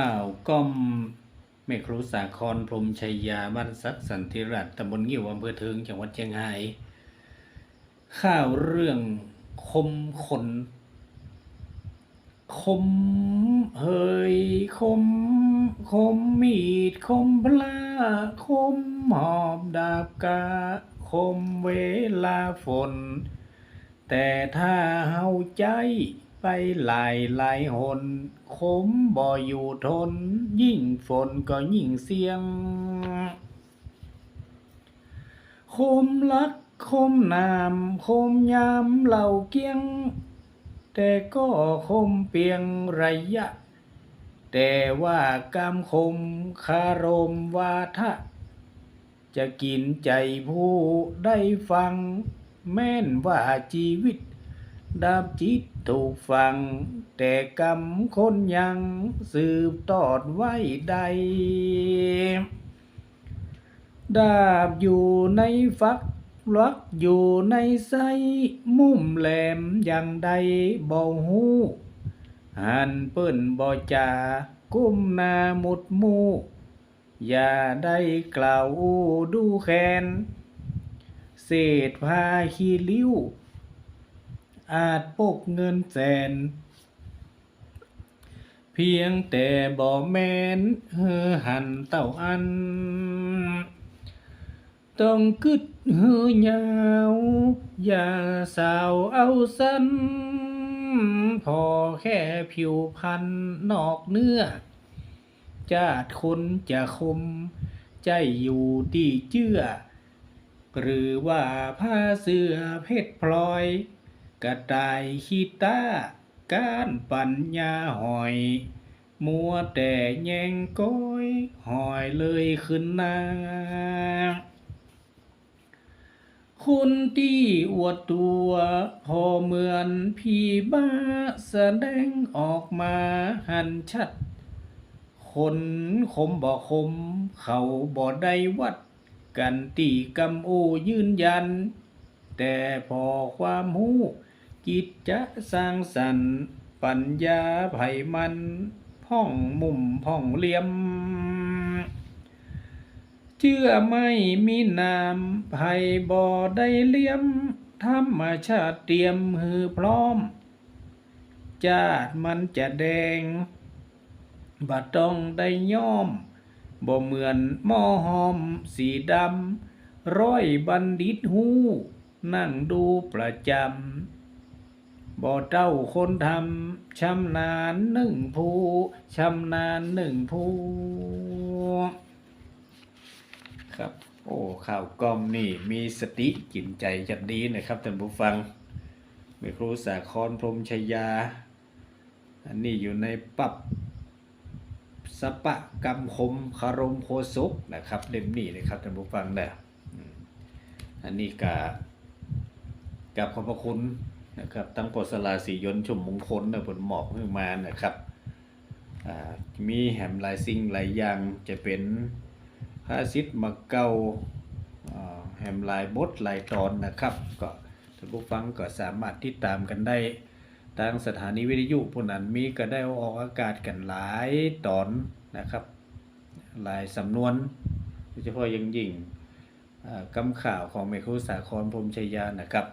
ข่าวก้อมเมครุสาครพรมชัยยาบ้านซักสันติรัตน์ตำบลงิ้วอำเภอเทิงจังหวัดเชียงรายข่าวเรื่องคมขน คมเฮยคม คมมีด คมพลาคมหอบดาบกา คมเวลาฝน แต่ถ้าเฮาใจ ไปหลายหลายหนคมบ่อยู่ทน ยิ่งฝนก็ยิ่งเสียง คมลักคมนามคมยามเหล่าเกียง แต่ก็คมเพียงระยะ แต่ว่ากามคมคารมวาทะ จะกินใจผู้ได้ฟัง แม้นว่าชีวิต ดาบจิตถูกฟัง แต่กรรมคนยังสืบตอดไว้ใด ดาบอยู่ในฟักลักอยู่ในไส้มุมแหลมอย่างใดบ่หูหันเปิ้นบ่จาก้มหนาหมดมูอย่าได้กล่าวดูแคนเศษผ้าขี้ลิ้ว อาจปกเงินแสน เพียงแต่บ่แม่นเฮือหันเต้าอัน ต้องกึดหือยาว อย่าสาวเอาสั้น พอแค่ผิวพันนอกเนื้อ จาดคนจะคม ใจอยู่ดีเจื้อหรือว่าผ้าเสื้อเพชรพลอย กระต่ายขีตากานปัญญาหอย มัวแต่แยงก้อยหอยเลยขึ้นหน้าคุณที่อวดตัวพอเหมือนพี่บ้าแสดงออกมาหันชัด คนคมบ่คม เขาบ่ได้วัด กันตีกำโอยืนยัน แต่พอความหู กิจจะสร้างสรรค์ปัญญาไผมันพ่องมุมพ่องเหลี่ยม เชื่อไม่มีนามไผบ่อได้เลี่ยมธรรมชาติเตรียมหือพร้อม จาดมันจะแดงบ่ต้องได้ย้อม บ่เหมือนหม้อหอมสีดำ ร้อยบัณฑิตหู นั่งดูประจำ บ่เจ้าคนทำชำนาญหนึ่งผู้ชำนาญหนึ่งผู้ครับ โอ้ข่าวกล้อมนี่มีสติกินใจจัดดีนะครับท่านผู้ฟังเมครูสาครพรมชยา อันนี้อยู่ในปับสปะกรรมคมคารมโคศกนะครับเล่มนี้นะครับท่านผู้ฟังนะอืมอันนี้กากับขอบพระคุณ นะครับตั้งปสลาสียนชุมมงคลนะผลหมอบขึ้นมานะครับมีแหมหลายสิ่งหลายอย่างจะเป็นพระสิทธิ์มาเกาแหมหลายบทหลายตอนนะครับก็ท่านผู้ฟังก็สามารถติดตามกันได้ทางสถานีวิทยุพวกนั้นมีก็ได้ออกอากาศกันหลายตอนนะครับ หลายสำนวนโดยเฉพาะยังยิ่งกำข่าวของเมคุสาครพรมชัยยานะครับ